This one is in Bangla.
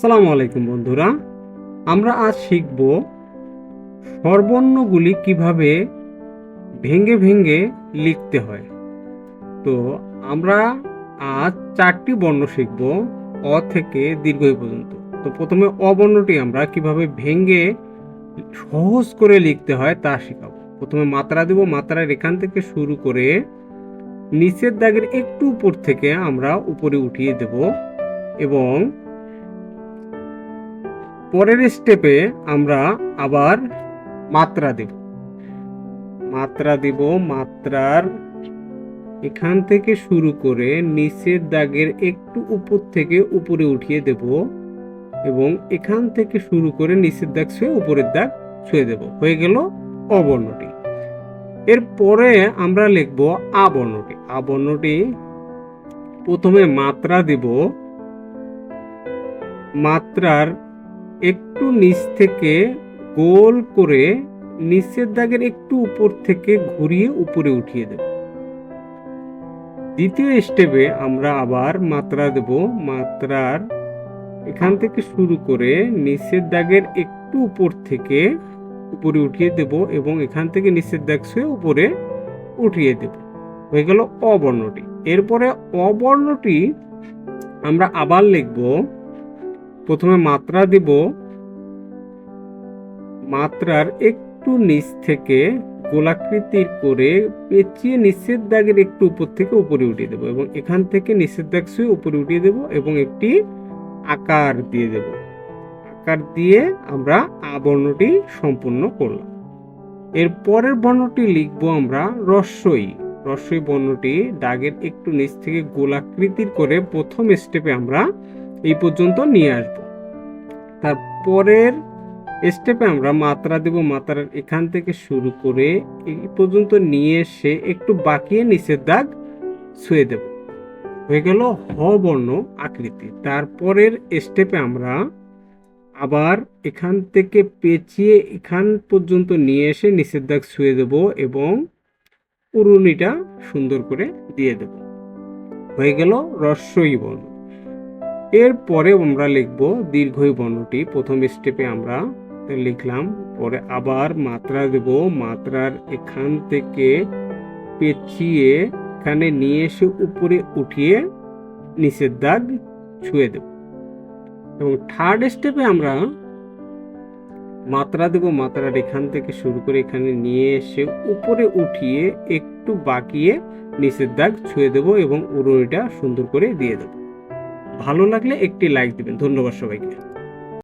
সালামু আলাইকুম বন্ধুরা, আমরা আজ শিখব স্বরবর্ণগুলি কীভাবে ভেঙ্গে ভেঙ্গে লিখতে হয়। তো আমরা আজ চারটি বর্ণ শিখব, অ থেকে দীর্ঘ পর্যন্ত। তো প্রথমে অবর্ণটি আমরা কীভাবে ভেঙ্গে সহজ করে লিখতে হয় তা শেখাবো। প্রথমে মাত্রা দেব, মাত্রার এখান থেকে শুরু করে নিচের দাগের একটু উপর থেকে আমরা উপরে উঠিয়ে দেব এবং পরের স্টেপে আমরা আবার মাত্রা দেব। মাত্রা দেব, মাত্রার এখান থেকে শুরু করে নিচের দাগের একটু উপর থেকে উপরে উঠিয়ে দেব এবং এখান থেকে শুরু করে নিচের দাগ ছুঁয়ে উপরের দাগ ছুঁয়ে দেব। হয়ে গেল অবর্ণটি। এরপরে আমরা লিখব আবর্ণটি। আবর্ণটি প্রথমে মাত্রা দেব। মাত্রার একটু নিচ থেকে গোল করে নিচের দাগের একটু উপর থেকে ঘুরিয়ে উপরে উঠিয়ে দেব। দ্বিতীয় স্টেপে আমরা আবার মাত্রা দেব। মাত্রার এখান থেকে শুরু করে নিচের দাগের একটু উপর থেকে উপরে উঠিয়ে দেব এবং এখান থেকে নিচের দাগ ছুঁয়ে উপরে উঠিয়ে দেব। হয়ে গেল অবর্ণটি। এরপরে অবর্ণটি আমরা আবার লিখব। প্রথমে মাত্রা দেব। মাত্রার একটু নিচ থেকে গোলাকৃতির করে পেঁচিয়ে নিচের দাগের একটু উপর থেকে উপরে উঠিয়ে দেব এবং এখান থেকে নিচের দাগ ছুঁয়ে উপরে উঠিয়ে দেব এবং একটি আকার দিয়ে দেব। আকার দিয়ে আমরা আ বর্ণটি সম্পূর্ণ করলাম। এর পরের বর্ণটি লিখব আমরা রস্যই। রস্যই বর্ণটি দাগের একটু নিচ থেকে গোলাকৃতির করে প্রথম স্টেপে আমরা এই পর্যন্ত নিয়ে আসব। তারপরের স্টেপে আমরা মাত্রা দেব মাত্রার এখান থেকে শুরু করে এই পর্যন্ত নিয়ে এসে একটু বাকিয়ে নিচের দাগ ছুঁয়ে দেব। হয়ে গেল হ বর্ণ আকৃতি। তারপরের স্টেপে আমরা আবার এখান থেকে পেঁচিয়ে এখান পর্যন্ত নিয়ে এসে নিচের দাগ ছুঁয়ে দেব এবং উড়ুনিটা সুন্দর করে দিয়ে দেব। হয়ে গেল রস্যই বর্ণ। এরপরে আমরা লিখব দীর্ঘই বর্ণটি প্রথম স্টেপে আমরা লিখলাম, পরে আবার মাত্রা দেব, মাত্রার এখান থেকে পেঁচিয়ে এখানে নিয়ে এসে উপরে উঠিয়ে নিচের দাগ ছুঁয়ে দেব। এবং থার্ড স্টেপে আমরা মাত্রা দেব, মাত্রার এখান থেকে শুরু করে এখানে নিয়ে এসে উপরে উঠিয়ে একটু বাকিয়ে নিচের দাগ ছুঁয়ে দেব এবং উড়োটা সুন্দর করে দিয়ে দেব। ভালো লাগলে একটি লাইক দিবেন। ধন্যবাদ সবাইকে।